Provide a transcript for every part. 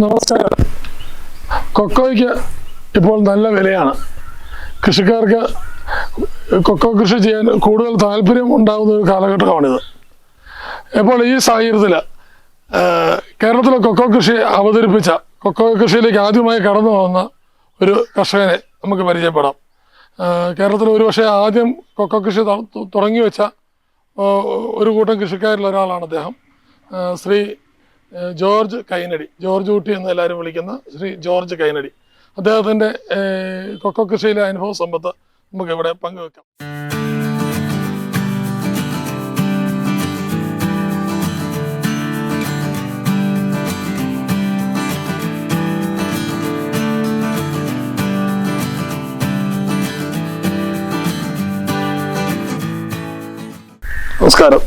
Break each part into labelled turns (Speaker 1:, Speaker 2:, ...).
Speaker 1: നമസ്കാരം. കൊക്കോയ്ക്ക് ഇപ്പോൾ നല്ല വിലയാണ്. കൃഷിക്കാർക്ക് കൊക്കോ കൃഷി ചെയ്യാൻ കൂടുതൽ താല്പര്യം ഉണ്ടാകുന്ന ഒരു കാലഘട്ടമാണിത്. ഇപ്പോൾ ഈ സാഹചര്യത്തിൽ കേരളത്തിലെ കൊക്കോ കൃഷി അവതരിപ്പിച്ച കൊക്കോ കൃഷിയിലേക്ക് ആദ്യമായി കടന്നു വന്ന ഒരു കർഷകനെ നമുക്ക് പരിചയപ്പെടാം. കേരളത്തിൽ ഒരുപക്ഷെ ആദ്യം കൊക്കോ കൃഷി തുടങ്ങി വെച്ച ഒരു കൂട്ടം കൃഷിക്കാരിൽ ഒരാളാണ് അദ്ദേഹം. ശ്രീ ജോർജ് കൈനടി ജോർജ് ഊട്ടി എന്ന് എല്ലാവരും വിളിക്കുന്ന ശ്രീ ജോർജ് കൈനടി. അദ്ദേഹത്തിന്റെ കൊക്കോ കൃഷിയിലെ അനുഭവ സമ്പത്ത് നമുക്ക് ഇവിടെ പങ്കുവെക്കാം. നമസ്കാരം.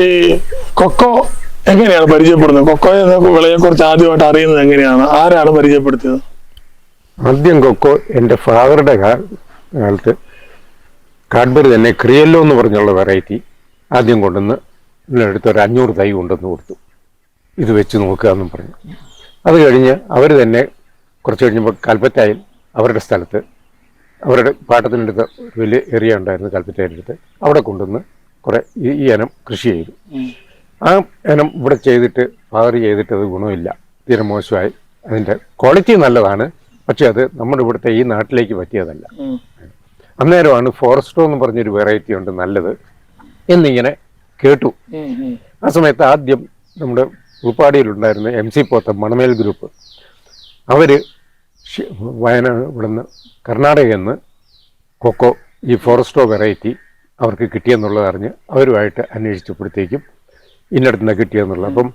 Speaker 1: ഈ കൊക്കോ എങ്ങനെയാണ് പരിചയപ്പെടുന്നത്? കൊക്കോയെ വിളയെ കുറിച്ച് ആദ്യമായിട്ട് അറിയുന്നത് എങ്ങനെയാണ്? ആരാണ് പരിചയപ്പെടുത്തിയത്?
Speaker 2: ആദ്യം കൊക്കോ എന്റെ ഫാദറുടെ കാലത്ത് കാഡ്ബറി തന്നെ ക്രിയല്ലോ എന്ന് പറഞ്ഞുള്ള വെറൈറ്റി ആദ്യം കൊണ്ടുവന്ന് എടുത്ത് ഒരു അഞ്ഞൂറ് തൈ കൊണ്ടുവന്ന് കൊടുത്തു. ഇത് വെച്ച് നോക്കുക എന്നും പറഞ്ഞു. അത് കഴിഞ്ഞ് അവർ തന്നെ കുറച്ച് കഴിഞ്ഞപ്പോൾ കൽപ്പറ്റയിൽ അവരുടെ സ്ഥലത്ത് അവരുടെ പാട്ടത്തിനടുത്ത് ഒരു വലിയ ഏരിയ ഉണ്ടായിരുന്നു കൽപ്പറ്റയുടെ അടുത്ത്. അവിടെ കൊണ്ടുവന്ന് കുറേ ഈ ഇനം കൃഷി ചെയ്തു. ആ ഇനം ഇവിടെ ചെയ്തിട്ട് ഫാദർ ചെയ്തിട്ട് അത് ഗുണമില്ല. തീരെ മോശമായി. അതിന്റെ ക്വാളിറ്റി നല്ലതാണ്. പക്ഷെ അത് നമ്മുടെ ഇവിടുത്തെ ഈ നാട്ടിലേക്ക് പറ്റിയതല്ല. അന്നേരമാണ് ഫോറസ്റ്റോ എന്ന് പറഞ്ഞൊരു വെറൈറ്റി ഉണ്ട് നല്ലത് എന്നിങ്ങനെ കേട്ടു. ആ സമയത്ത് ആദ്യം നമ്മുടെ ഉൾപ്പാടിയിലുണ്ടായിരുന്ന എം സി പോത്ത മണമേൽ ഗ്രൂപ്പ്. അവർ വയനാട് ഇവിടുന്ന് കർണാടകയിൽ നിന്ന് കൊക്കോ ഈ ഫോറസ്റ്റോ വെറൈറ്റി അവർക്ക് കിട്ടിയെന്നുള്ളത് അറിഞ്ഞ് അവരുമായിട്ട് അന്വേഷിച്ചപ്പോഴത്തേക്കും ഇന്നടത്ത് നിന്ന് കിട്ടിയെന്നുള്ളത് അപ്പം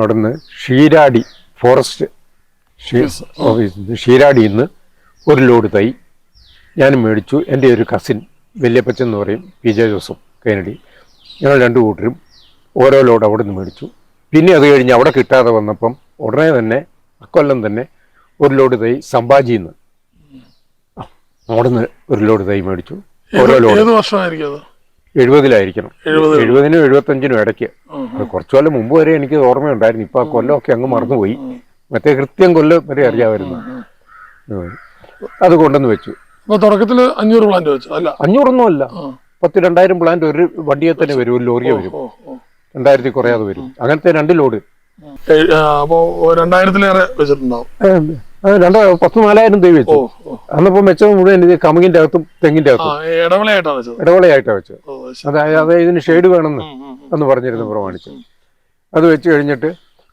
Speaker 2: അവിടെ നിന്ന് ഷീരാടി ഫോറസ്റ്റ് ഓഫീസിൽ ഷീരാടിയിൽ നിന്ന് ഒരു ലോഡ് തൈ ഞാൻ മേടിച്ചു. എന്റെ ഒരു കസിൻ വല്യപ്പച്ചൻ എന്ന് പറയും പി ജെ ജോസഫ് കൈനടി ഞങ്ങൾ രണ്ട് കൂട്ടരും ഓരോ ലോഡ് അവിടെ നിന്ന് മേടിച്ചു. പിന്നെ അത് കഴിഞ്ഞ് അവിടെ കിട്ടാതെ വന്നപ്പം ഉടനെ തന്നെ അക്കൊല്ലം തന്നെ ഒരു ലോഡ് തൈ സംഭാജിയിൽ നിന്ന് അവിടെ നിന്ന് ഒരു ലോഡ് തൈ മേടിച്ചു. ഓരോ ലോഡ്
Speaker 1: ഏത് വർഷമായിരിക്കും
Speaker 2: എഴുപതിലായിരിക്കണം.
Speaker 1: എഴുപത്.
Speaker 2: എഴുപതിനും എഴുപത്തഞ്ചിനും ഇടയ്ക്ക്. അത് കുറച്ചു കൊല്ലം മുമ്പ് വരെ എനിക്ക് ഓർമ്മയുണ്ടായിരുന്നു. ഇപ്പൊ ആ കൊല്ലമൊക്കെ അങ്ങ് മറന്നുപോയി. മറ്റേ കൃത്യം കൊല്ലം വരെ അറിയാമായിരുന്നു. അത് കൊണ്ടുവന്ന് വെച്ചു.
Speaker 1: തുടക്കത്തിൽ അഞ്ഞൂറ് പ്ലാന്റ് വെച്ചു അല്ല?
Speaker 2: അഞ്ഞൂറൊന്നും അല്ല. പത്ത് രണ്ടായിരം പ്ലാന്റ് ഒരു വണ്ടിയെ തന്നെ വരും ഒരു ലോറിയെ വരും. രണ്ടായിരത്തി കുറയാതെ വരും. അങ്ങനത്തെ രണ്ട് ലോഡ്.
Speaker 1: അപ്പോൾ രണ്ടായിരത്തിലേറെ വെച്ചിട്ടുണ്ടാവും.
Speaker 2: രണ്ട് പത്ത് നാലായിരം തൈ വെച്ചു. അന്നപ്പോ മെച്ചം മുഴുവൻ ഇത് കമുകിന്റെ അകത്തും തെങ്ങിന്റെ അകത്തും.
Speaker 1: ഇടവളയായിട്ടാണ് വെച്ചത്. ശരി.
Speaker 2: അതായത് ഇതിന് ഷെയ്ഡ് വേണമെന്ന്. എന്ന് പറഞ്ഞിരുന്നു പ്രമാണിച്ച്. അത് വെച്ച് കഴിഞ്ഞിട്ട്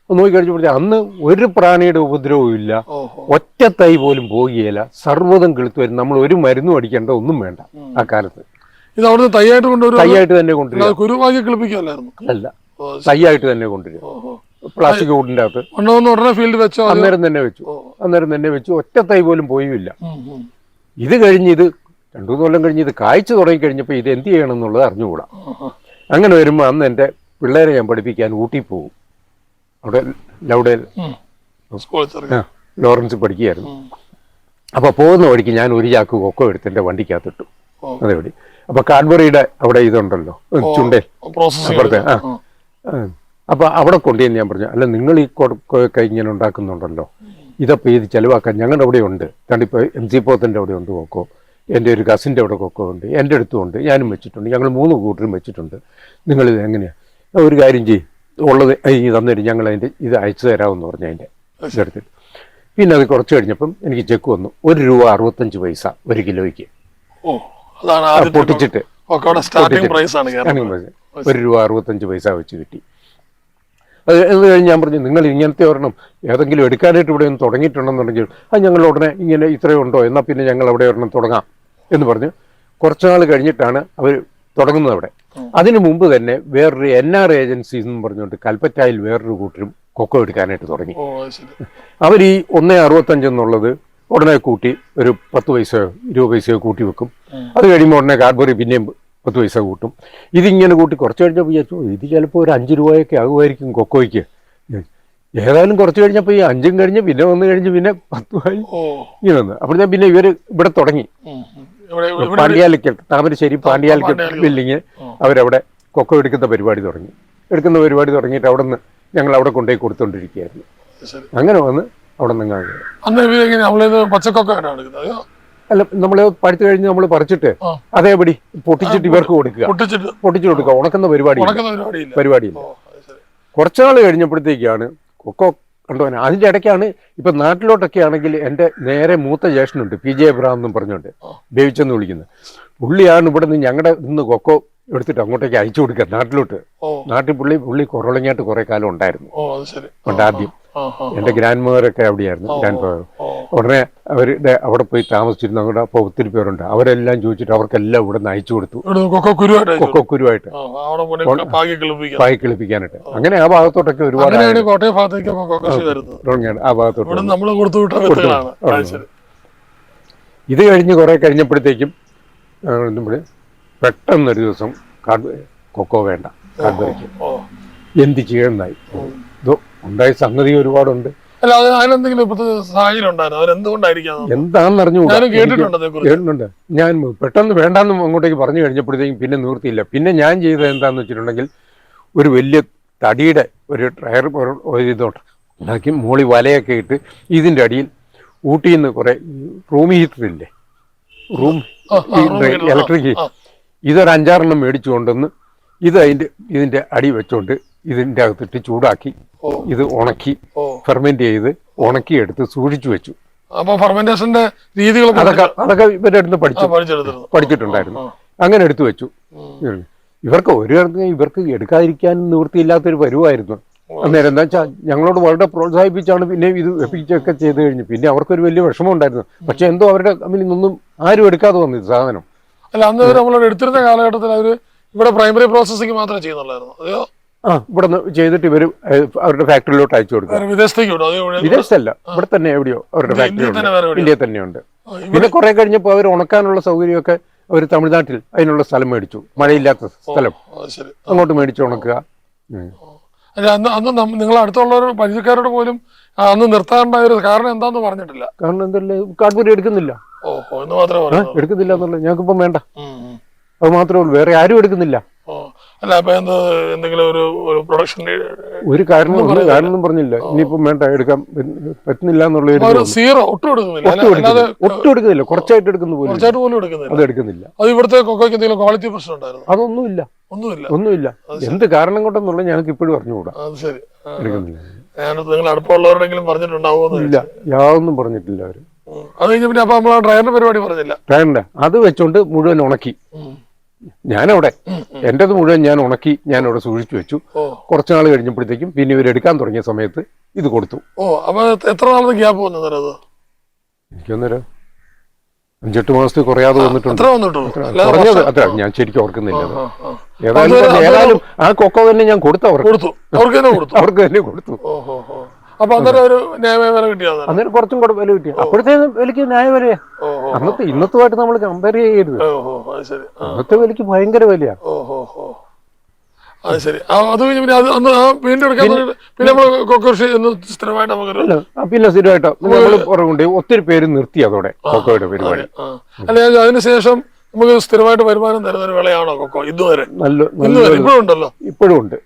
Speaker 2: നോക്കി കഴിഞ്ഞപ്പോഴത്തെ അന്ന് ഒരു പ്രാണിയുടെ ഉപദ്രവവും ഇല്ല. ഒറ്റ തൈ പോലും പോകുകയില്ല. സർവതം കിളുത്തു വരും നമ്മൾ ഒരു മരുന്നും അടിക്കേണ്ട ഒന്നും വേണ്ട ആ കാലത്ത്.
Speaker 1: ഇത് അവിടുന്ന് തയ്യായിട്ട് കൊണ്ടുവരും
Speaker 2: തൈയായിട്ട് തന്നെ
Speaker 1: കൊണ്ടുവരും
Speaker 2: അല്ല. തൈയായിട്ട് തന്നെ
Speaker 1: ഓ.
Speaker 2: പ്ലാസ്റ്റിക് കൂടിന്റെ അകത്ത്
Speaker 1: കൊണ്ടുവന്ന് ഉടനെ ഫീൽഡ് വെച്ചോ?
Speaker 2: അന്നേരം തന്നെ വെച്ചു. അന്നേരം തന്നെ വെച്ചു. ഒറ്റ തൈ പോലും
Speaker 1: ഉം.
Speaker 2: ഇത് കഴിഞ്ഞ് ഇത് രണ്ടു മൂന്ന് കൊല്ലം കഴിഞ്ഞ് ഇത് കായ്ച്ചു തുടങ്ങി കഴിഞ്ഞപ്പോൾ ഇത് എന്ത് ചെയ്യണം എന്നുള്ളത് അറിഞ്ഞുകൂടാ. അങ്ങനെ വരുമ്പോൾ അന്ന് എന്റെ പിള്ളേരെ ഞാൻ പഠിപ്പിക്കാൻ ഊട്ടി പോകും അവിടെ.
Speaker 1: സ്കൂളിൽ
Speaker 2: ലോറൻസ് പഠിക്കുകയായിരുന്നു. അപ്പോൾ പോകുന്ന വഴിക്ക് ഞാൻ ഒരു ചാക്ക് കൊക്കോ എടുത്ത് എന്റെ വണ്ടിക്കകത്തിട്ടു. അതേപടി. അപ്പോൾ കാഡ്ബറിയുടെ അവിടെ ഇതുണ്ടല്ലോ. ചുണ്ടേ. അപ്പുറത്തെ. ആ. അപ്പോൾ അവിടെ കൊണ്ടുവന്ന് ഞാൻ പറഞ്ഞു അല്ല നിങ്ങൾ ഈ കൊക്കോ ഇങ്ങനെ ഉണ്ടാക്കുന്നുണ്ടല്ലോ. ഇതപ്പോൾ ഇത് ചിലവാക്കാൻ ഞങ്ങളുടെ അവിടെ ഉണ്ട്. കണ്ടിപ്പോൾ എം സി പോത്തിന്റെ അവിടെ ഉണ്ട് കൊക്കോ. എന്റെ ഒരു കസിന്റെ അവിടെ കൊക്കോ ഉണ്ട്. എന്റെ അടുത്തും ഉണ്ട്. ഞാനും വെച്ചിട്ടുണ്ട്. ഞങ്ങൾ മൂന്ന് കൂട്ടരും വെച്ചിട്ടുണ്ട്. നിങ്ങളിത് എങ്ങനെയാണ് ഒരു കാര്യം ചെയ്യും. ഉള്ളത് ഈ തന്നിട്ട് ഞങ്ങൾ അതിന്റെ ഇത് അയച്ചു തരാമെന്ന് പറഞ്ഞു അതിന്റെ ഇതെടുത്തിട്ട് പിന്നെ അത് കുറച്ച് കഴിഞ്ഞപ്പം എനിക്ക് ചെക്ക് വന്നു. ഒരു രൂപ അറുപത്തഞ്ച് പൈസ ഒരു കിലോയ്ക്ക്.
Speaker 1: ഓ
Speaker 2: പൊട്ടിച്ചിട്ട്. ഒരു രൂപ അറുപത്തഞ്ച് പൈസ വെച്ച് കിട്ടി. അത് അത് കഴിഞ്ഞ് ഞാൻ പറഞ്ഞു നിങ്ങൾ ഇങ്ങനത്തെ ഒരെണ്ണം ഏതെങ്കിലും എടുക്കാനായിട്ട് ഇവിടെ ഒന്ന് തുടങ്ങിയിട്ടുണ്ടെന്നുണ്ടെങ്കിൽ അത് ഞങ്ങൾ ഉടനെ ഇങ്ങനെ ഇത്രയും ഉണ്ടോ എന്നാൽ പിന്നെ ഞങ്ങൾ അവിടെ ഒരെണ്ണം തുടങ്ങാം എന്ന് പറഞ്ഞു. കുറച്ച് നാൾ കഴിഞ്ഞിട്ടാണ് അവർ തുടങ്ങുന്നത് അവിടെ. അതിനു മുമ്പ് തന്നെ വേറൊരു എൻ ആർ ഏജൻസി എന്ന് പറഞ്ഞുകൊണ്ട് കൽപ്പറ്റയിൽ വേറൊരു കൂട്ടരും കൊക്കോ എടുക്കാനായിട്ട് തുടങ്ങി. അവർ ഈ ഒന്നേ അറുപത്തഞ്ച് എന്നുള്ളത് ഉടനെ കൂട്ടി ഒരു പത്ത് പൈസയോ ഇരുപത് പൈസയോ കൂട്ടി വെക്കും. അത് കഴിയുമ്പോൾ ഉടനെ കാർബറി പിന്നെയും പത്ത് പൈസ കൂട്ടും. ഇതിങ്ങനെ കൂട്ടി കുറച്ച് കഴിഞ്ഞപ്പോൾ വിചാരിച്ചു "ഓ, ഇത് ചിലപ്പോൾ ഒരു അഞ്ച് രൂപയൊക്കെ ആകുമായിരിക്കും കൊക്കോയ്ക്ക്. ഏതായാലും കുറച്ച് കഴിഞ്ഞപ്പോൾ ഈ അഞ്ചും കഴിഞ്ഞ് പിന്നെ വന്നു കഴിഞ്ഞ് പിന്നെ പത്തുമായി ഇങ്ങനെ വന്നു. അപ്പോൾ ഞാൻ പിന്നെ ഇവർ ഇവിടെ തുടങ്ങി. പാണ്ഡ്യാലിക്കൽ താമരശ്ശേരി പാണ്ഡ്യാലിക്കൽ. ബിൽഡിങ്. അവരവിടെ കൊക്കോ എടുക്കുന്ന പരിപാടി തുടങ്ങി. എടുക്കുന്ന പരിപാടി തുടങ്ങിയിട്ട് അവിടെ നിന്ന് ഞങ്ങൾ അവിടെ കൊണ്ടുപോയി കൊടുത്തോണ്ടിരിക്കുകയായിരുന്നു. അങ്ങനെ വന്ന് അവിടെ നിന്ന് അങ്ങ്
Speaker 1: പച്ചക്കൊക്കെ അതെയോ
Speaker 2: അല്ല നമ്മൾ പഴുത്ത് കഴിഞ്ഞ് നമ്മൾ പറിച്ചിട്ട്. അതേപടി പൊട്ടിച്ചിട്ട് ഇവർക്ക് കൊടുക്കുക.
Speaker 1: പൊട്ടിച്ചിട്ട്
Speaker 2: പൊട്ടിച്ചു കൊടുക്കുക. ഉണക്കുന്ന പരിപാടി
Speaker 1: പരിപാടിയില്ല. ശരി.
Speaker 2: കുറച്ചാൾ കഴിഞ്ഞപ്പോഴത്തേക്കാണ് കൊക്കോ കണ്ടുപോകാൻ അതിന്റെ ഇടയ്ക്കാണ് ഇപ്പൊ നാട്ടിലോട്ടൊക്കെ ആണെങ്കിൽ എന്റെ നേരെ മൂത്ത ജ്യേഷ്ഠനുണ്ട് പി ജെ എബ്രഹാം എന്നും പറഞ്ഞുകൊണ്ട് ബേവിച്ചെന്ന് വിളിക്കുന്നത് പുള്ളിയാണ് ഇവിടെ നിന്ന് ഞങ്ങളുടെ ഇന്ന് കൊക്കോ എടുത്തിട്ട് അങ്ങോട്ടേക്ക് അയച്ചു കൊടുക്കുക നാട്ടിലോട്ട്. നാട്ടിൽ പുള്ളി പുള്ളി കുറവളങ്ങായിട്ട് കുറെ കാലം ഉണ്ടായിരുന്നു. പണ്ട് ആദ്യം. എന്റെ ഗ്രാൻഡ് മദറൊക്കെ അവിടെയായിരുന്നു ഗ്രാൻഡ് ഫാദർ ഉടനെ അവർ അവിടെ പോയി താമസിച്ചിരുന്നു. അവിടെ അപ്പോൾ ഒത്തിരി പേരുണ്ട്. അവരെല്ലാം ചോദിച്ചിട്ട് അവർക്കെല്ലാം ഇവിടെ നിന്ന് അയച്ചു കൊടുത്തു.
Speaker 1: ഇവിടെ കൊക്കോ കുരുവായിട്ട് അയച്ചു ആ, അവിടെ കൊണ്ട് പാകി
Speaker 2: കിളിപ്പിക്കാനായിട്ട്. അങ്ങനെ ആ ഭാഗത്തോട്ടൊക്കെ ഒരുപാട് ആ ഭാഗത്തോട്ട് ഇത് കഴിഞ്ഞ് കുറെ കഴിഞ്ഞപ്പോഴത്തേക്കും നമ്മൾ നമ്മൾ പെട്ടെന്നൊരു ദിവസം കാഡ് കൊക്കോ വേണ്ട. കാഡ്ബറിക്ക് എന്ത് ചെയ്യണമെന്നായി. ഉണ്ടായ സംഗതി ഒരുപാടുണ്ട്.
Speaker 1: അല്ല അത് അതിനെന്തെങ്കിലും ഇപ്പോഴത്തെ സാഹചര്യം ഉണ്ടായിരുന്നു? അവരെന്തുകൊണ്ടായിരിക്കാം
Speaker 2: എന്താണെന്ന്
Speaker 1: അറിഞ്ഞു കേട്ടിട്ടുണ്ട്
Speaker 2: ഞാൻ പെട്ടെന്ന് വേണ്ടാന്ന് അങ്ങോട്ടേക്ക് പറഞ്ഞു കഴിഞ്ഞപ്പോഴത്തേക്കും പിന്നെ നിവൃത്തിയില്ല. പിന്നെ ഞാൻ ചെയ്തത് എന്താന്ന് വെച്ചിട്ടുണ്ടെങ്കിൽ ഒരു വലിയ തടിയുടെ ഒരു ടയർ ഒരു ഇതോട്ട് ഉണ്ടാക്കി മോളി വലയൊക്കെ ഇട്ട് ഇതിന്റെ അടിയിൽ ഊട്ടിയിൽ നിന്ന് കുറേ റൂം ഹീറ്റർ ഇല്ലേ? Room electric. ഇതൊരു അഞ്ചാറെണ്ണം മേടിച്ചു കൊണ്ടുവന്ന് ഇത് അതിന്റെ ഇതിന്റെ അടി വെച്ചുകൊണ്ട് ഇതിന്റെ അകത്തിട്ട് ചൂടാക്കി ഇത് ഉണക്കി ഫെർമെന്റ് ചെയ്ത് ഉണക്കി എടുത്ത് സൂക്ഷിച്ചു വെച്ചു.
Speaker 1: അപ്പൊ ഫെർമെന്റേഷന്റെ രീതികൾ
Speaker 2: അതൊക്കെ അതൊക്കെ ഇവരുടെ അടുത്ത് പഠിച്ചു. പഠിച്ചിട്ടുണ്ടായിരുന്നു. അങ്ങനെ എടുത്തു വെച്ചു. ഇവർക്ക് ഒരു ഇവർക്ക് എടുക്കാതിരിക്കാൻ നിവൃത്തിയില്ലാത്തൊരു പരുവായിരുന്നു. അന്നേരം എന്താ വെച്ചാൽ ഞങ്ങളോട് വളരെ പ്രോത്സാഹിപ്പിച്ചാണ് പിന്നെ ഇത് വെപ്പിച്ചൊക്കെ ചെയ്ത് കഴിഞ്ഞു. പിന്നെ അവർക്കൊരു വലിയ വിഷമം ഉണ്ടായിരുന്നു. പക്ഷെ എന്തോ അവരുടെ കമ്പനിയിൽ നിന്നും ആരും എടുക്കാതെ വന്നു സാധനം.
Speaker 1: അല്ല അന്ന് നമ്മളോട് എടുത്തിരുന്ന കാലഘട്ടത്തിൽ അവർ ഇവിടെ പ്രൈമറി പ്രോസസ്സിംഗ് മാത്രമേ ചെയ്യുന്നുള്ളായിരുന്നു അതെയോ?
Speaker 2: ആ. ഇവിടെ നിന്ന് ചെയ്തിട്ട് ഇവർ അവരുടെ ഫാക്ടറിയിലോട്ട് അയച്ചു
Speaker 1: കൊടുക്കും
Speaker 2: വിദേശത്തല്ല. ഇവിടെ തന്നെ എവിടെയോ അവരുടെ ഫാക്ടറി?
Speaker 1: ഇന്ത്യയിൽ
Speaker 2: തന്നെയുണ്ട്. പിന്നെ കുറെ കഴിഞ്ഞപ്പോൾ അവർ ഉണക്കാനുള്ള സൗകര്യമൊക്കെ അവർ തമിഴ്നാട്ടിൽ അതിനുള്ള സ്ഥലം മേടിച്ചു. മഴയില്ലാത്ത സ്ഥലം. അങ്ങോട്ട് മേടിച്ചു ഉണക്കുക.
Speaker 1: അന്ന് നിങ്ങൾ അടുത്തുള്ളവർ പരിചയക്കാരോട് പോലും അന്ന് നിർത്താനുണ്ടായ ഒരു കാരണം എന്താന്ന് പറഞ്ഞിട്ടില്ല.
Speaker 2: കാരണം എന്തല്ലേ? കാട്ടുപൂരി എടുക്കുന്നില്ല. എടുക്കുന്നില്ല എന്നുള്ളത് ഞങ്ങൾക്കിപ്പം വേണ്ട. അത് മാത്രമേ ഉള്ളൂ. വേറെ ആരും എടുക്കുന്നില്ല.
Speaker 1: അല്ല അപ്പൊ എന്ത് എന്തെങ്കിലും ഒരു ഒരു പ്രൊഡക്ഷൻ
Speaker 2: ഒരു കാരണം കാരണമൊന്നും പറഞ്ഞില്ല. ഇനിയിപ്പം വേണ്ട എടുക്കാൻ പറ്റ- പറ്റുന്നില്ല എന്നുള്ള
Speaker 1: സീറോ ഒട്ടും എടുക്കുന്നില്ല.
Speaker 2: ഒട്ടും എടുക്കുന്നില്ല. കുറച്ചായിട്ട് എടുക്കുന്ന പോലും
Speaker 1: കുറച്ചായിട്ട് പോലും എടുക്കുന്നില്ല.
Speaker 2: അത് എടുക്കുന്നില്ല.
Speaker 1: അത് ഇവിടുത്തെ കൊക്കോയ്ക്ക് എന്തെങ്കിലും ക്വാളിറ്റി പ്രശ്നം ഉണ്ടായിരുന്നു?
Speaker 2: അതൊന്നുമില്ല.
Speaker 1: ഒന്നുമില്ല.
Speaker 2: ഒന്നുമില്ല. എന്ത് കാരണം കൊണ്ടെന്നുള്ള ഞങ്ങൾക്ക് ഇപ്പോഴും അറിഞ്ഞുകൂടാ.
Speaker 1: അത് ശരി.
Speaker 2: എടുക്കുന്നില്ല.
Speaker 1: ഞാനത് നിങ്ങൾ അടുപ്പമുള്ളവരോടെങ്കിലും പറഞ്ഞിട്ടുണ്ടാവുമോ
Speaker 2: ഇല്ല. യാതൊന്നും പറഞ്ഞിട്ടില്ല
Speaker 1: അവർ. അത് കഴിഞ്ഞ പിന്നെ അപ്പൊ നമ്മൾ ഡ്രൈവറിന്റെ പരിപാടി പറഞ്ഞില്ല.
Speaker 2: ഡ്രയറിന്റെ അത് വെച്ചോണ്ട് മുഴുവൻ ഉണക്കി. ഞാനവിടെ. എന്റെത് മുഴുവൻ ഞാൻ ഉണക്കി ഞാൻ അവിടെ സൂക്ഷിച്ചു വെച്ചു. കുറച്ചു നാൾ കഴിഞ്ഞപ്പോഴത്തേക്കും പിന്നെ ഇവർ എടുക്കാൻ തുടങ്ങിയ സമയത്ത് ഇത് കൊടുത്തു.
Speaker 1: ഓ അപ്പൊ എത്ര നാളത്തെ ഗ്യാപ്പ് വന്നത്
Speaker 2: എനിക്കൊന്നൊരു അഞ്ചെട്ട് മാസത്തിൽ കുറയാതെ വന്നിട്ടുണ്ട്. കുറഞ്ഞത് അത്ര ഞാൻ ശരിക്കും ഓർക്കുന്നില്ല. ഏതായാലും ഏതായാലും ആ കൊക്കോ തന്നെ ഞാൻ കൊടുത്തു അവർക്ക്.
Speaker 1: കൊടുത്തു. അവർക്ക് തന്നെ കൊടുത്തു. അപ്പൊ അന്നേരം ഒരു ന്യായമായ വില കിട്ടിയാ
Speaker 2: അന്നേരം? കുറച്ചും കൂടെ വില കിട്ടി. അപ്പോഴത്തേ വിലക്ക് ന്യായ വിലയാ.
Speaker 1: ഓഹോ
Speaker 2: അന്നത്തെ ഇന്നത്തുമായിട്ട് നമ്മൾ കമ്പയർ ചെയ്യരുത്. അന്നത്തെ വിലക്ക് ഭയങ്കര വിലയാ.
Speaker 1: ഓഹോ ഹോ അത് ശരി. ആ, അത് കഴിഞ്ഞ് പിന്നെ അത് അന്ന് ആ വീണ്ടും എടുക്കാൻ പിന്നെ നമ്മൾ കൊക്കൃഷി എന്ന് സ്ഥിരമായിട്ട് നമുക്കൊരു
Speaker 2: അല്ല ആ, പിന്നെ സ്ഥിരമായിട്ട് നമ്മൾ പുറകുണ്ട് ഒത്തിരി പേര് നിർത്തി അതോടെ കൊക്കോയുടെ പരിപാടി.
Speaker 1: അല്ലെ അതിനുശേഷം നമുക്ക് സ്ഥിരമായിട്ട് വരുമാനം തരുന്ന ഒരു വിളയാണോ കൊക്കോ ഇതുവരെ? ഇപ്പോഴും ഉണ്ടല്ലോ?
Speaker 2: ഇപ്പോഴും ഉണ്ട്.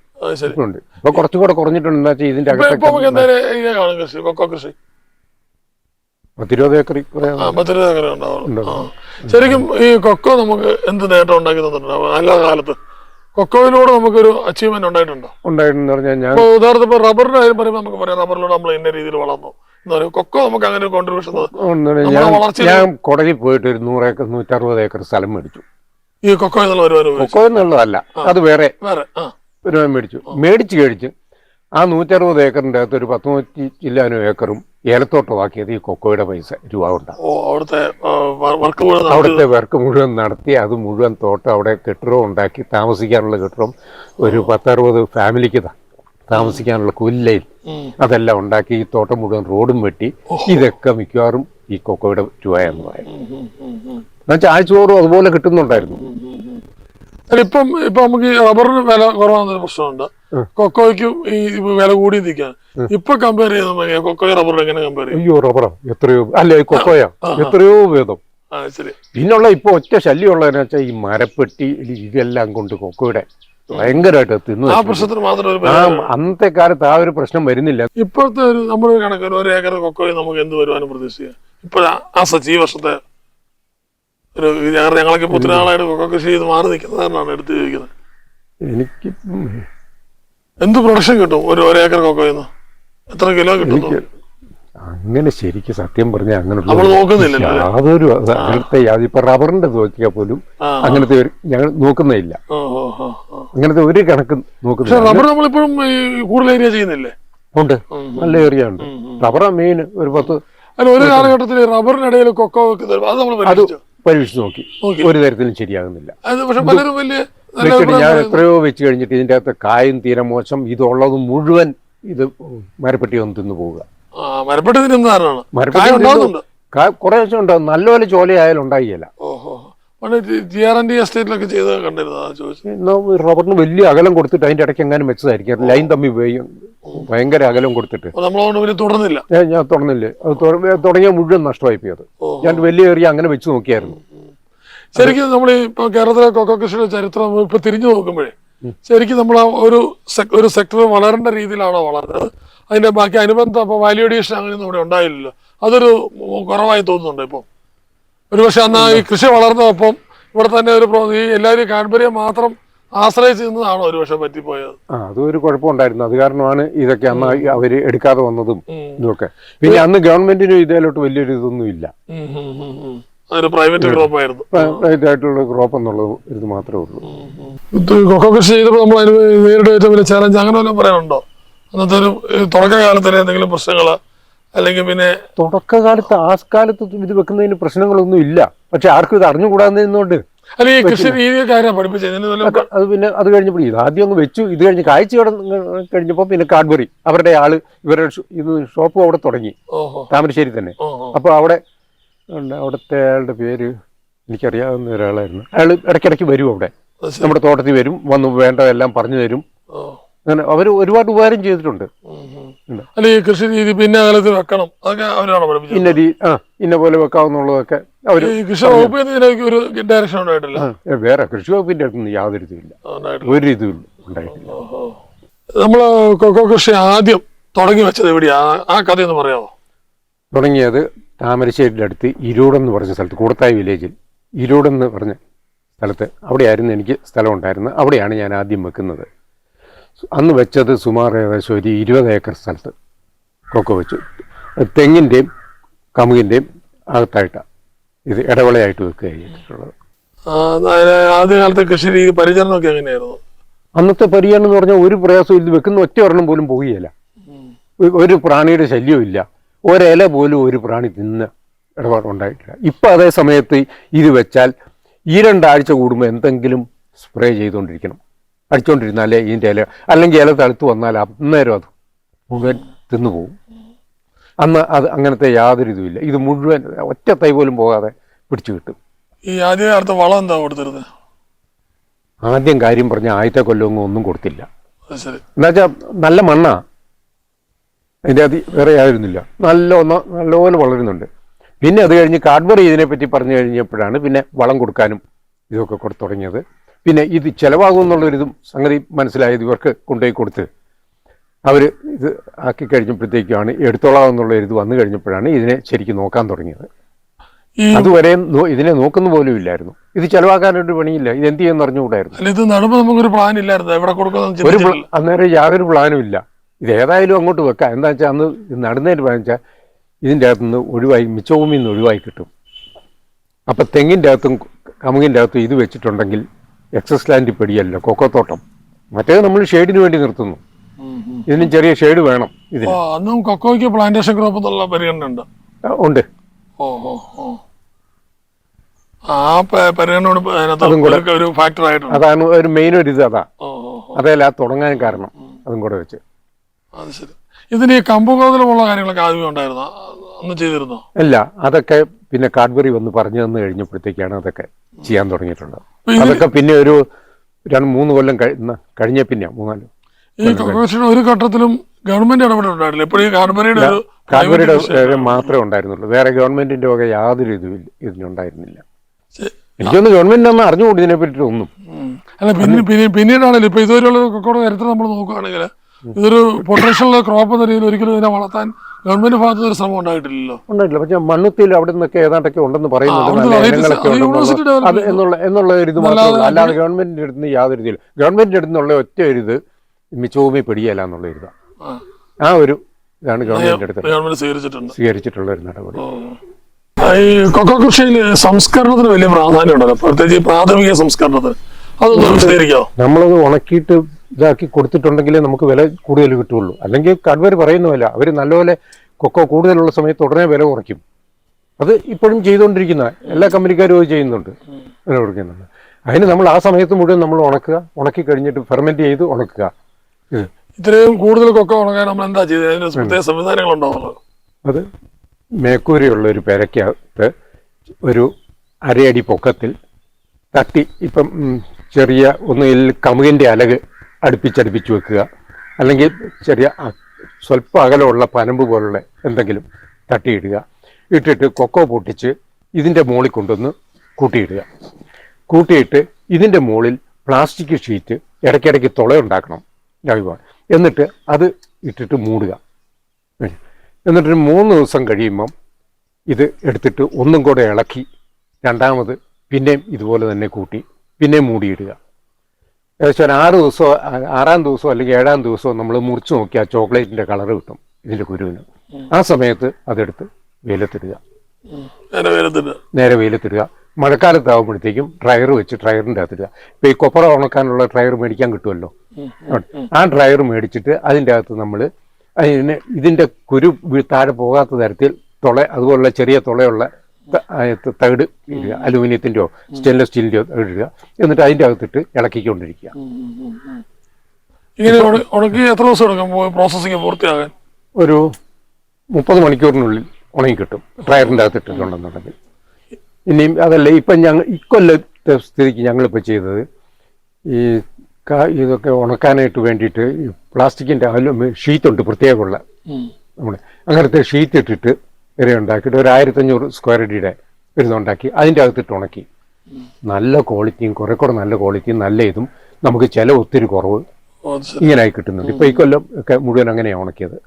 Speaker 2: ഉണ്ട്. ഇപ്പൊ കുറച്ചും കൂടെ കുറഞ്ഞിട്ടുണ്ട്. എന്താ വെച്ചാൽ ഇതിന്റെ
Speaker 1: കൊക്കോ കൃഷി.
Speaker 2: പത്തിരുപത് ഏക്കർ
Speaker 1: പത്തിരുപത്. ശരിക്കും ഈ കൊക്കോ നമുക്ക് എന്ത് നേട്ടം ഉണ്ടാക്കി തന്നിട്ടുണ്ടോ? നല്ല കാലത്ത്. കൊക്കോയിലൂടെ നമുക്കൊരു അച്ചീവ്മെന്റ് ഉണ്ടായിട്ടുണ്ടോ?
Speaker 2: ഉണ്ടായിരുന്നു പറഞ്ഞാൽ ഞാൻ
Speaker 1: ഉദാഹരണത്തിന് ഇപ്പൊ റബ്ബറിന്റെ കാര്യം പറയുമ്പോൾ നമുക്ക് പറയാം. റബ്ബറിലൂടെ നമ്മൾ ഇന്ന രീതിയിൽ വളർന്നു കൊക്കോ നമുക്ക് അങ്ങനെ ഒരു കോൺട്രിബ്യൂഷൻ
Speaker 2: ഞാൻ കൊടകിൽ പോയിട്ട് ഒരു നൂറ് ഏക്കർ നൂറ്ററുപത് ഏക്കർ സ്ഥലം മേടിച്ചു.
Speaker 1: ഈ കൊക്കോ എന്നുള്ള.
Speaker 2: കൊക്കോ എന്നുള്ളതല്ല. അത് വേറെ.
Speaker 1: വേറെ
Speaker 2: ഒരു മേടിച്ചു. മേടിച്ച് കഴിച്ച് ആ നൂറ്ററുപത് ഏക്കറിന്റെ അകത്ത് ഒരു പത്ത് നൂറ്റി ഏക്കറും ഏലത്തോട്ടമാക്കിയത് ഈ കൊക്കോയുടെ പൈസ രൂപ
Speaker 1: ഉണ്ടാകും അവിടുത്തെ വർക്ക് മുഴുവൻ നടത്തി
Speaker 2: അത് മുഴുവൻ തോട്ടം അവിടെ കെട്ടിടവും ഉണ്ടാക്കി താമസിക്കാനുള്ള കെട്ടിടം ഒരു പത്തറുപത് ഫാമിലിക്ക് താമസിക്കാനുള്ള കുല്ലയിൽ. അതെല്ലാം ഉണ്ടാക്കി ഈ തോട്ടം മുഴുവൻ റോഡും വെട്ടി. ഇതൊക്കെ മിക്കവാറും ഈ കൊക്കോയുടെ
Speaker 1: രൂപ എന്ന് പറയുന്നത്.
Speaker 2: എന്നുവെച്ചാൽ ആഴ്ചതോറും അതുപോലെ കിട്ടുന്നുണ്ടായിരുന്നു.
Speaker 1: ഇപ്പം ഇപ്പൊ നമുക്ക് റബ്ബറിന് വില കുറവാണെന്നൊരു പ്രശ്നമുണ്ട്. കൊക്കോയ്ക്കും ഈ വില കൂടി നിൽക്കാൻ ഇപ്പൊ കമ്പയർ ചെയ്ത് കൊക്കോയും റബ്ബറും എങ്ങനെ കമ്പയർ ചെയ്യും?
Speaker 2: അയ്യോ റബ്ബറാ. എത്രയോ അല്ല ഈ കൊക്കോയാ? എത്രയോ ഭേദം
Speaker 1: ശരി.
Speaker 2: പിന്നുള്ള ഇപ്പൊ ഒറ്റ ശല്യമുള്ളതെന്ന് വെച്ചാൽ ഈ മരപ്പെട്ടി ഇതെല്ലാം കൊണ്ട് കൊക്കോയുടെ ഭയങ്കരമായിട്ട് തിന്നു
Speaker 1: ആ. പ്രശ്നത്തിന് മാത്രം.
Speaker 2: അന്നത്തെ കാലത്ത് ആ ഒരു പ്രശ്നം വരുന്നില്ല.
Speaker 1: ഇപ്പോഴത്തെ ഒരു നമ്മുടെ കണക്കൊരു ഒരു ഏക്കർ കൊക്കോയും നമുക്ക് എന്ത് വരുവാനും പ്രതീക്ഷിക്കാം. ഇപ്പോഴാ ആ സജീവ വർഷത്തെ ഒരു ഞങ്ങൾ ഞങ്ങളൊക്കെ ഒത്തിരി നാളായിട്ട് കൊക്കോ കൃഷി ചെയ്ത് മാറി നിൽക്കുന്നത് കാരണമാണ് എടുത്ത് ചോദിക്കുന്നത്.
Speaker 2: എനിക്ക്
Speaker 1: എന്ത് പ്രൊഡക്ഷൻ കിട്ടും? ഒരു ഒരേക്കർ കൊക്കോയിൽ എത്ര കിലോ കിട്ടും?
Speaker 2: അങ്ങനെ ശരിക്കും സത്യം പറഞ്ഞാൽ അങ്ങനെ? യാതൊരു അങ്ങനത്തെ ഇപ്പൊ റബ്ബറിന്റെ നോക്കിയാൽ പോലും അങ്ങനത്തെ ഒരു ഞങ്ങൾ നോക്കുന്നില്ല. അങ്ങനത്തെ ഒരു കണക്ക്
Speaker 1: റബ്ബർ നമ്മളിപ്പോഴും കൂടുതൽ ഏരിയ ചെയ്യുന്നില്ലേ?
Speaker 2: ഉണ്ട്. നല്ല ഏരിയ ഉണ്ട്. റബ്ബറാ മെയിൻ ഒരു പത്ത്
Speaker 1: ഒരു കാലഘട്ടത്തിൽ റബ്ബറിനിടയിൽ കൊക്കോ വെക്കുന്നത് അത് നമ്മൾ പരീക്ഷിച്ചു
Speaker 2: നോക്കി. ഒരു തരത്തിലും ശരിയാകുന്നില്ല. വെച്ചിട്ട് ഞാൻ എത്രയോ വെച്ച് കഴിഞ്ഞിട്ട് ഇതിന്റെ അകത്ത് കായും തീരെ മോശം ഇതുള്ളത് മുഴുവൻ ഇത് മരപ്പെട്ടി ഒന്ന് തിന്നു പോവുക.
Speaker 1: മരപ്പെട്ടി
Speaker 2: കുറേ ദിവസം ഉണ്ടാവും. നല്ലപോലെ ചോലയായാലും ഉണ്ടായില്ല.
Speaker 1: ആർ എൻ ഡി എസ്റ്റേറ്റിലൊക്കെ ചെയ്ത കണ്ടിരുന്നു? അതാ ചോദിച്ചു.
Speaker 2: എന്നാ റബ്ബറിന് വലിയ അകലം കൊടുത്തിട്ട് അതിന്റെ ഇടയ്ക്ക് എങ്ങാനും വെച്ചതായിരിക്കും. ലൈൻ തമ്മി വേയും ഭയങ്കര അകലം കൊടുത്തിട്ട്.
Speaker 1: അപ്പൊ നമ്മളതുകൊണ്ട് പിന്നെ തുടർന്നില്ല?
Speaker 2: ഞാൻ തുടർന്നില്ല. അത് തുട- തുടങ്ങിയ മുഴുവൻ നഷ്ടമായി
Speaker 1: പോയത്
Speaker 2: ഞാൻ വലിയ ഏറിയ അങ്ങനെ വെച്ച് നോക്കിയായിരുന്നു.
Speaker 1: ശരിക്കും നമ്മൾ ഇപ്പൊ കേരളത്തിലെ കൊക്കോ കൃഷിയുടെ ചരിത്രം ഇപ്പൊ തിരിഞ്ഞു നോക്കുമ്പോഴേ ശരിക്കും നമ്മൾ ആ ഒരു ഒരു സെക്ടർ വളരേണ്ട രീതിയിലാണോ വളർന്നത്? അതിന്റെ ബാക്കി അനുബന്ധം അപ്പൊ വാല്യൂ അഡീഷൻ അങ്ങനെയൊന്നും ഇവിടെ ഉണ്ടായില്ലല്ലോ. അതൊരു കുറവായി തോന്നുന്നുണ്ട് ഇപ്പൊ? ഒരുപക്ഷെ അന്ന് ഈ കൃഷി വളർന്നപ്പം ഇവിടെ തന്നെ ഒരു ഈ എല്ലാവരും കാഡ്ബറിയെ മാത്രം ആശ്രയിച്ച് നിന്നതാണോ ഒരുപക്ഷെ പറ്റിപ്പോയത്?
Speaker 2: ആ അതൊരു കുഴപ്പമുണ്ടായിരുന്നു. അത് കാരണമാണ് ഇതൊക്കെ അന്ന് അവർ എടുക്കാതെ വന്നതും ഇതൊക്കെ. പിന്നെ അന്ന് ഗവൺമെന്റിനും ഇതിലോട്ട് വലിയൊരു ഇതൊന്നും ഇല്ല.
Speaker 1: പ്രൈവറ്റ് ആയിരുന്നു
Speaker 2: ഇതായിട്ടുള്ള ക്രോപ്പ് എന്നുള്ള ഇത് മാത്രമേ ഉള്ളൂ.
Speaker 1: കൊക്കോ കൃഷി ചെയ്തപ്പോൾ നമ്മൾ നേരിട്ട് ഏറ്റവും വലിയ ചാലഞ്ച് അങ്ങനെ വല്ലതും പറയാനുണ്ടോ? അന്നത്തെ ഒരു തുടക്കകാലത്തിലെ എന്തെങ്കിലും പ്രശ്നങ്ങൾ അല്ലെങ്കിൽ പിന്നെ
Speaker 2: തുടക്കകാലത്ത് ആ കാലത്ത് ഇത് വെക്കുന്നതിന് പ്രശ്നങ്ങളൊന്നും ഇല്ല. പക്ഷെ ആർക്കും ഇത് അറിഞ്ഞുകൂടാന്നതുകൊണ്ട്
Speaker 1: അല്ല ഈ കൃഷി പഠിപ്പിച്ചത്?
Speaker 2: അത് പിന്നെ അത് കഴിഞ്ഞപ്പോൾ ഇത് ആദ്യം അങ്ങ് വെച്ചു. ഇത് കഴിഞ്ഞ് കാഴ്ച കഴിഞ്ഞപ്പോൾ പിന്നെ കാഡ്ബറി. അവരുടെ ആൾ ഇവരുടെ ഇത് ഷോപ്പ് അവിടെ തുടങ്ങി. താമരശ്ശേരി തന്നെ.
Speaker 1: അപ്പൊ
Speaker 2: അപ്പോൾ അവിടെ അവിടുത്തെ അയാളുടെ പേര് എനിക്കറിയാവുന്ന ഒരാളായിരുന്നു. അയാൾ ഇടയ്ക്കിടയ്ക്ക് വരും അവിടെ. നമ്മുടെ തോട്ടത്തിൽ വരും വന്ന് വേണ്ടതെല്ലാം പറഞ്ഞു തരും. അങ്ങനെ അവർ ഒരുപാട് ഉപകാരം ചെയ്തിട്ടുണ്ട്.
Speaker 1: അല്ല ഈ കൃഷി രീതി പിന്നെ അകലത്തിൽ വെക്കണം. അതൊക്കെ അവരാണ് പഠിപ്പിച്ചത്?
Speaker 2: ഇന്ന രീതി ആ ഇന്ന പോലെ വെക്കാവുന്നുള്ളതൊക്കെ അവർ
Speaker 1: ഈ കൃഷി ഇതിനൊക്കെ ഒരു ഡയറക്ഷൻ ഉണ്ടായിട്ടില്ല.
Speaker 2: വേറെ കൃഷി വകുപ്പിന്റെ അടുത്ത് യാതൊരു ഇതുമില്ല ഒരു ഇതും ഉണ്ടായിട്ടില്ല.
Speaker 1: നമ്മൾ നമ്മൾ കൊക്കോ കൃഷി ആദ്യം തുടങ്ങി വെച്ചത് എവിടെയാ? ആ- ആ കഥ ഒന്ന് പറയാമോ?
Speaker 2: തുടങ്ങിയത് താമരശ്ശേരിയുടെ അടുത്ത് ഇരുടെന്ന് പറഞ്ഞ സ്ഥലത്ത് കൂടത്തായി വില്ലേജിൽ ഇരുടെന്ന് പറഞ്ഞ സ്ഥലത്ത്. അവിടെയായിരുന്നു എനിക്ക് സ്ഥലം ഉണ്ടായിരുന്നത്. അവിടെയാണ് ഞാൻ ആദ്യം വെക്കുന്നത്. അന്ന് വെച്ചത് സുമാർ ഏകദേശം ഒരു ഇരുപത് ഏക്കർ സ്ഥലത്ത് കൊക്കോ വെച്ചു. തെങ്ങിന്റെയും കമുകിന്റെയും അകത്തായിട്ടാണ് ഇത് ഇടവേളയായിട്ട് വെക്കുക
Speaker 1: കഴിഞ്ഞിട്ടുള്ളത് കൃഷി രീതി പരിചരണമൊക്കെ എങ്ങനെയായിരുന്നു?
Speaker 2: അന്നത്തെ പരിചരണം എന്ന് പറഞ്ഞാൽ ഒരു പ്രയാസവും ഇത് വെക്കുന്ന ഒറ്റ ഒരെണ്ണം പോലും പോകുകയില്ല ഒരു പ്രാണിയുടെ ശല്യവും ഇല്ല. ഒരില പോലും ഒരു പ്രാണി തിന്ന് ഇടപാടുണ്ടായിട്ടില്ല ഇപ്പം അതേ സമയത്ത് ഇത് വെച്ചാൽ ഈ രണ്ടാഴ്ച കൂടുമ്പോൾ എന്തെങ്കിലും സ്പ്രേ ചെയ്തുകൊണ്ടിരിക്കണം. അടിച്ചുകൊണ്ടിരുന്നാലേ ഇതിന്റെ ഇല? അല്ലെങ്കിൽ ഇല തളുത്ത് വന്നാൽ അന്നേരം അത് മുഴുവൻ തിന്നു പോകും അന്ന് അത് അങ്ങനത്തെ യാതൊരു ഇതുമില്ല. ഇത് മുഴുവൻ ഒറ്റ തൈ പോലും പോകാതെ പിടിച്ചു കിട്ടും.
Speaker 1: ഈ ആദ്യ അടുത്ത വളം എന്താ കൊടുത്തിരുന്നത്
Speaker 2: ആദ്യം കാര്യം പറഞ്ഞ ആദ്യത്തെ കൊല്ലമൊന്നും ഒന്നും കൊടുത്തില്ല.
Speaker 1: എന്നുവെച്ചാ
Speaker 2: എന്നുവെച്ചാൽ നല്ല മണ്ണാ. അതിന്റെ അത് വേറെ ആയിരുന്നില്ല നല്ല ഒന്ന് നല്ലപോലെ വളരുന്നുണ്ട്. പിന്നെ അത് കഴിഞ്ഞ് കാഡ്ബറി ഇതിനെപ്പറ്റി പറഞ്ഞു കഴിഞ്ഞപ്പോഴാണ് പിന്നെ വളം കൊടുക്കാനും ഇതൊക്കെ കൊടുത്തു തുടങ്ങിയത്. പിന്നെ ഇത് ചിലവാകും എന്നുള്ളൊരിതും സംഗതി മനസ്സിലായത് ഇവർക്ക് കൊണ്ടുപോയി കൊടുത്ത് അവർ ഇത് ആക്കി കഴിഞ്ഞപ്പോഴത്തേക്കാണ് എടുത്തോളാം എന്നുള്ള ഇത് വന്നു കഴിഞ്ഞപ്പോഴാണ് ഇതിനെ ശരിക്കും നോക്കാൻ തുടങ്ങിയത്. അതുവരെ ഇതിനെ നോക്കുന്ന പോലും ഇല്ലായിരുന്നു. ഇത് ചിലവാക്കാനൊരു പണിയില്ല. ഇത് എന്ത് ചെയ്യുമെന്ന് അറിഞ്ഞുകൂടായിരുന്നു.
Speaker 1: ഇത് നമുക്കൊരു പ്ലാൻ ഇല്ലായിരുന്നു. എവിടെ
Speaker 2: ഒരു അന്നേരം യാതൊരു പ്ലാനും ഇല്ല. ഇത് ഏതായാലും അങ്ങോട്ട് വെക്കാം. എന്താ വെച്ചാൽ അന്ന് ഇത് നടുന്നതിന് പ്ലാൻ വെച്ചാൽ ഇതിന്റെ അകത്തുനിന്ന് ഒഴിവായി മിച്ചഭൂമിയിൽ നിന്ന് ഒഴിവായി കിട്ടും. അപ്പം തെങ്ങിന്റെ അകത്തും കമുകിന്റെ അകത്തും ഇത് വെച്ചിട്ടുണ്ടെങ്കിൽ എക്സസ് ലാൻഡ് പെടിയല്ല കൊക്കത്തോട്ടം. മറ്റേത് നമ്മൾ ഷെയ്ഡിന് വേണ്ടി നിർത്തുന്നു. ഇതിനും ചെറിയ ഷെയ്ഡ് വേണം ഇതിന്.
Speaker 1: അന്നും കൊക്കോയ്ക്ക് പ്ലാന്റേഷൻ ക്രോപ്പ് എന്നുള്ള പരിഗണന ഉണ്ട്
Speaker 2: ഉണ്ട്.
Speaker 1: ഓ ഓ ഓ. ആ. ഒരു- ഫാക്ടർ ആയിട്ടുണ്ട്.
Speaker 2: അതാണ് ഒരു മെയിൻ ഒരു ഇത് അതാ. അതല്ല തുടങ്ങാൻ കാരണം. അതും കൂടെ വെച്ച്.
Speaker 1: അത് ശരി. ഇതിന് ഈ കമ്പുകോതലമുള്ള കാര്യങ്ങളൊക്കെ ആദ്യമേ ഉണ്ടായിരുന്നോ? അന്ന് ചെയ്തിരുന്നോ?
Speaker 2: അല്ല അതൊക്കെ പിന്നെ കാഡ്ബറി വന്ന് പറഞ്ഞു തന്നു കഴിഞ്ഞപ്പോഴത്തേക്കാണ് അതൊക്കെ ചെയ്യാൻ തുടങ്ങിയിട്ടുള്ളത്. അതൊക്കെ പിന്നെ ഒരു രണ്ട് മൂന്ന് കൊല്ലം കഴി- കഴിഞ്ഞ പിന്നെ മൂന്നാൽ
Speaker 1: ഈ കോർപ്പറേഷൻ ഒരു ഘട്ടത്തിലും ഗവൺമെന്റ് ഇടപെട്ടിട്ടുണ്ടായിട്ടില്ല ഇപ്പോഴും ഒരു
Speaker 2: കാഡ്ബറിയുടെ മാത്രമേ ഉണ്ടായിരുന്നുള്ളൂ. വേറെ ഗവൺമെന്റിന്റെ വക യാതൊരു ഇതും ഇതിനുണ്ടായിരുന്നില്ല. എനിക്കൊന്ന് ഗവൺമെന്റ് അന്ന് അറിഞ്ഞുകൂടി ഇതിനെ പറ്റി ഒന്നും.
Speaker 1: അല്ല പിന്നെ പിന്നെ പിന്നീടാണല്ലോ. ഇപ്പൊ ഇതുവരെയുള്ള കൊക്കോയുടെ കാര്യത്തിൽ നമ്മൾ നോക്കുകയാണെങ്കിൽ ഇതൊരു പൊട്ടൻഷ്യൽ ക്രോപ്പ് എന്ന രീതിയിൽ ഒരിക്കലും ഇതിനെ വളർത്താൻ ഗവൺമെന്റ് ഭാഗത്ത് ഒരു ശ്രമം ഉണ്ടായിട്ടില്ലല്ലോ.
Speaker 2: ഉണ്ടായിട്ടില്ല. പക്ഷെ മണ്ണുത്തിയിൽ അവിടെ നിന്നൊക്കെ ഏതാണ്ടൊക്കെ ഉണ്ടെന്ന് പറയുന്നുണ്ട്
Speaker 1: അത്
Speaker 2: എന്നുള്ള എന്നുള്ള ഒരു ഇത് മാത്രമേ അല്ലാതെ ഗവൺമെന്റിന്റെ അടുത്ത് നിന്ന് യാതൊരു ഇതില്ല ഗവൺമെന്റിന്റെ അടുത്ത് നിന്നുള്ള ഒറ്റ ഒരു ഇത് മിച്ചവുമേ പിടിയല്ല എന്നുള്ള ഒരു
Speaker 1: ആ.
Speaker 2: ഒരു ഇതാണ് ഗവൺമെന്റിന്റെ അടുത്ത് സ്വീകരിച്ചിട്ടുള്ള ഒരു നടപടി.
Speaker 1: ഈ കൊക്കോ കൃഷിയിൽ സംസ്കരണത്തിന് വലിയ പ്രാധാന്യം ഉണ്ടല്ലോ പ്രത്യേകിച്ച് പ്രാഥമിക സംസ്കരണത്തിന്. അതൊന്ന് വിശദീകരിക്കാമോ
Speaker 2: നമ്മളത് ഉണക്കിയിട്ട് ഇതാക്കി കൊടുത്തിട്ടുണ്ടെങ്കിലേ നമുക്ക് വില കൂടുതൽ കിട്ടുള്ളൂ അല്ലെങ്കിൽ കടുവർ പറയുന്ന വില അവർ നല്ലപോലെ കൊക്കോ കൂടുതലുള്ള സമയത്ത് ഉടനെ വില കുറയ്ക്കും. അത് ഇപ്പോഴും ചെയ്തുകൊണ്ടിരിക്കുന്ന എല്ലാ കമ്പനിക്കാരും അത് ചെയ്യുന്നുണ്ട്. വില കുറയ്ക്കുന്നുണ്ട്. അതിന് നമ്മൾ ആ സമയത്ത് മുഴുവൻ നമ്മൾ ഉണക്കുക ഉണക്കി കഴിഞ്ഞിട്ട് ഫെർമെന്റ് ചെയ്ത് ഉണക്കുക. ഇത്.
Speaker 1: ഇത്രയും കൂടുതൽ കൊക്കോ ഉണങ്ങാൻ നമ്മൾ എന്താ ചെയ്തത്? അതിന് പ്രത്യേക സംവിധാനങ്ങൾ ഉണ്ടാവുമല്ലോ
Speaker 2: അത് മേക്കൂരയുള്ള ഒരു പെരക്കകത്ത് ഒരു അരയടി പൊക്കത്തിൽ തട്ടി ഇപ്പം ചെറിയ ഒന്നുകിൽ കമുകിന്റെ അലക് അടുപ്പിച്ചടുപ്പിച്ച് വെക്കുക. അല്ലെങ്കിൽ ചെറിയ സ്വല്പ അകലമുള്ള പനമ്പ് പോലുള്ള എന്തെങ്കിലും തട്ടിയിടുക. ഇട്ടിട്ട് കൊക്കോ പൊട്ടിച്ച് ഇതിന്റെ മുകളിൽ കൊണ്ടുവന്ന് കൂട്ടിയിടുക. കൂട്ടിയിട്ട് ഇതിന്റെ മുകളിൽ പ്ലാസ്റ്റിക് ഷീറ്റ് ഇടയ്ക്കിടയ്ക്ക് തുളയുണ്ടാക്കണം രവിവാൻ എന്നിട്ട് അത് ഇട്ടിട്ട് മൂടുക. എന്നിട്ട് മൂന്ന് ദിവസം കഴിയുമ്പം ഇത് എടുത്തിട്ട് ഒന്നും കൂടെ ഇളക്കി രണ്ടാമത് പിന്നെയും ഇതുപോലെ തന്നെ കൂട്ടി പിന്നെയും മൂടിയിടുക. ഏകദേശം ഒരു ആറ് ദിവസമോ ആറാം ദിവസമോ അല്ലെങ്കിൽ ഏഴാം ദിവസമോ നമ്മൾ മുറിച്ച് നോക്കിയാൽ ചോക്ലേറ്റിന്റെ കളർ കിട്ടും ഇതിന്റെ കുരുവിന്. ആ സമയത്ത് അതെടുത്ത് വെയിലത്തിടുക. നേരെ വെയിലത്തിടുക. മഴക്കാലത്താകുമ്പോഴത്തേക്കും ഡ്രയർ വെച്ച് ഡ്രയറിന്റെ അകത്തിടുക. ഇപ്പൊ ഈ കൊപ്പറ ഉണക്കാനുള്ള ഡ്രയർ മേടിക്കാൻ കിട്ടുമല്ലോ? ആ ഡ്രയർ മേടിച്ചിട്ട് അതിന്റെ അകത്ത് നമ്മൾ അതിന് ഇതിന്റെ കുരു താഴെ പോകാത്ത തരത്തിൽ തുള അതുപോലുള്ള ചെറിയ തുളയുള്ള തകിട് ഇടുക അലൂമിനിയത്തിന്റെയോ സ്റ്റെയിൻലെസ് സ്റ്റീലിന്റെയോ തകിട് ഇടുക. എന്നിട്ട് അതിന്റെ അകത്തിട്ട് ഇളക്കിക്കൊണ്ടിരിക്കുക.
Speaker 1: ഇങ്ങനെ ഉണക്കി എത്ര ദിവസം എടുക്കും പ്രോസസ്സിങ് പൂർത്തിയാകാൻ?
Speaker 2: ഒരു മുപ്പത് മണിക്കൂറിനുള്ളിൽ ഉണങ്ങി കിട്ടും ഡ്രയറിന്റെ അകത്ത് ഇട്ടിട്ടുണ്ടെന്നുണ്ടെങ്കിൽ ഇനിയും അതല്ല ഇപ്പം ഞങ്ങൾ ഇക്കൊല്ലത്തെ സ്ഥിതിക്ക് ഞങ്ങളിപ്പോൾ ചെയ്തത് ഈ കാ- ഇതൊക്കെ ഉണക്കാനായിട്ട് വേണ്ടിയിട്ട് ഈ പ്ലാസ്റ്റിക്കിന്റെ ഷീറ്റ് ഷീറ്റുണ്ട് പ്രത്യേകമുള്ള. നമ്മൾ അങ്ങനത്തെ ഷീറ്റ് ഇട്ടിട്ട് വരെ ഉണ്ടാക്കിയിട്ട് ഒരു ആയിരത്തഞ്ഞൂറ് സ്ക്വയർ അടിയുടെ വരുന്ന ഉണ്ടാക്കി. അതിന്റെ അകത്തിട്ട് ഉണക്കി. നല്ല ക്വാളിറ്റിയും കുറെ കൂടെ നല്ല ക്വാളിറ്റിയും നല്ല ഇതും നമുക്ക് ചില ഒത്തിരി കുറവ്
Speaker 1: ഇങ്ങനെ ആയി ശരി.
Speaker 2: ഇങ്ങനെയായി കിട്ടുന്നുണ്ട്. ഇപ്പൊ ഈ കൊല്ലം ഒക്കെ മുഴുവൻ അങ്ങനെയാണ് ഉണക്കിയത്.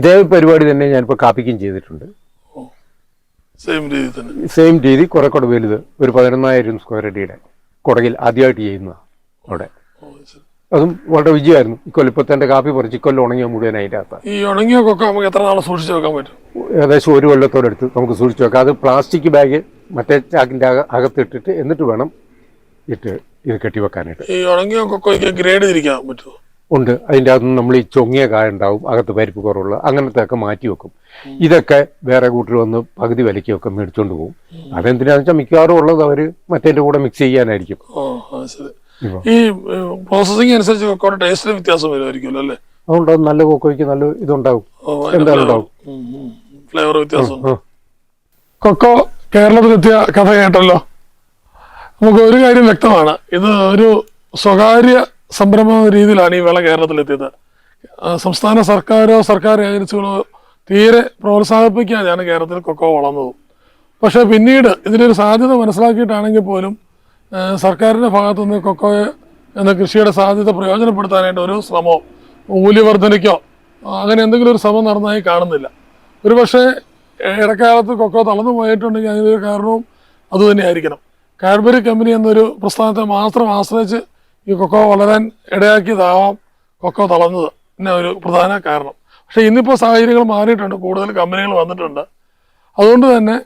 Speaker 2: ഇതേ പരിപാടി തന്നെ ഞാനിപ്പോൾ കാപ്പിക്കും ചെയ്തിട്ടുണ്ട്.
Speaker 1: സെയിം രീതി തന്നെ.
Speaker 2: സെയിം രീതി കുറെ കൂടെ വലുത്. ഒരു പതിനൊന്നായിരം സ്ക്വയർ അടിയുടെ കുടകിൽ ആദ്യമായിട്ട് ചെയ്യുന്നതാണ് അവിടെ.
Speaker 1: അത്
Speaker 2: വളരെ വിജയമായിരുന്നു. ഇക്കൊല്ലം ഇപ്പൊ കാപ്പി പറിച്ച് ഇക്കൊല്ലം ഉണങ്ങിയ മുഴുവൻ അതിന്റെ അകത്താണ്
Speaker 1: ഈ ഉണങ്ങിയ കൊക്ക നമുക്ക് എത്ര നാളെ സൂക്ഷിച്ചു വെക്കാൻ പറ്റും?
Speaker 2: ഏകദേശം ഒരു കൊല്ലത്തോടടുത്ത് നമുക്ക് സൂക്ഷിച്ചു വെക്കാം. അത് പ്ലാസ്റ്റിക് ബാഗ് മറ്റേ ചാക്കിന്റെ അകത്ത് ഇട്ടിട്ട് എന്നിട്ട് വേണം ഇട്ട് ഇത് കെട്ടി വെക്കാനായിട്ട്
Speaker 1: ഈ ഉണങ്ങിയ കൊക്കോയ്ക്ക് ഗ്രേഡ് തിരിക്കാൻ പറ്റുമോ?
Speaker 2: ഉണ്ട്. അതിന്റെ അകത്ത് നമ്മൾ ഈ ചൊങ്ങിയ കായ ഉണ്ടാവും. അകത്ത് പരിപ്പ് കുറവുള്ള അങ്ങനത്തെ ഒക്കെ മാറ്റി വെക്കും. ഇതൊക്കെ വേറെ കൂട്ടിൽ വന്ന് പകുതി വിലയ്ക്കൊക്കെ മേടിച്ചുകൊണ്ട് പോകും. അതെന്തിനാണെന്ന് വെച്ചാൽ മിക്കവാറും ഉള്ളത് അവർ മറ്റേന്റെ കൂടെ മിക്സ് ചെയ്യാനായിരിക്കും.
Speaker 1: ഈ പ്രോസസ്സിങ് അനുസരിച്ച് കൊക്കോയുടെ ടേസ്റ്റിന് വ്യത്യാസം വരുമായിരിക്കുമല്ലോ അല്ലേ?
Speaker 2: അതുകൊണ്ടാവും നല്ല കൊക്കോയ്ക്ക് നല്ല ഇതുണ്ടാവും. എന്തായാലും ഉണ്ടാവും
Speaker 1: ഫ്ലേവർ വ്യത്യാസം. കൊക്കോ കേരളത്തിലെത്തിയ കഥ കേട്ടല്ലോ നമുക്ക് ഒരു കാര്യം വ്യക്തമാണ്. ഇത് ഒരു സ്വകാര്യ സംരംഭ രീതിയിലാണ് ഈ വിള കേരളത്തിലെത്തിയത്. സംസ്ഥാന സർക്കാരോ സർക്കാർ ഏജൻസികളോ തീരെ പ്രോത്സാഹിപ്പിക്കാതെയാണ് കേരളത്തിൽ കൊക്കോ വളർന്നത്. പക്ഷേ പിന്നീട് ഇതിനൊരു സാധ്യത മനസ്സിലാക്കിയിട്ടാണെങ്കിൽ പോലും സർക്കാരിന്റെ ഭാഗത്തുനിന്ന് കൊക്കോയെ എന്ന കൃഷിയുടെ സാധ്യത പ്രയോജനപ്പെടുത്താനായിട്ട് ഒരു ശ്രമമോ മൂല്യവർദ്ധനയ്ക്കോ അങ്ങനെ എന്തെങ്കിലും ഒരു ശ്രമം നടന്നതായി കാണുന്നില്ല. ഒരു പക്ഷേ ഇടക്കാലത്ത് കൊക്കോ തളർന്നു പോയിട്ടുണ്ടെങ്കിൽ അതിനൊരു കാരണവും അതുതന്നെയായിരിക്കണം കാഡ്ബറി കമ്പനി എന്നൊരു പ്രസ്ഥാനത്തെ മാത്രം ആശ്രയിച്ച് ഈ കൊക്കോ വളരാൻ ഇടയാക്കിയതാവാം കൊക്കോ തളർന്നത്. എന്നെ ഒരു പ്രധാന കാരണം. പക്ഷേ ഇന്നിപ്പോൾ സാഹചര്യങ്ങൾ മാറിയിട്ടുണ്ട്. കൂടുതൽ കമ്പനികൾ വന്നിട്ടുണ്ട്. അതുകൊണ്ട് തന്നെ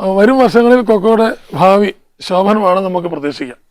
Speaker 1: വരും വർഷങ്ങളിൽ കൊക്കോയുടെ ഭാവി ശോഭനമാണ് നമുക്ക് പ്രതീക്ഷിക്കാം.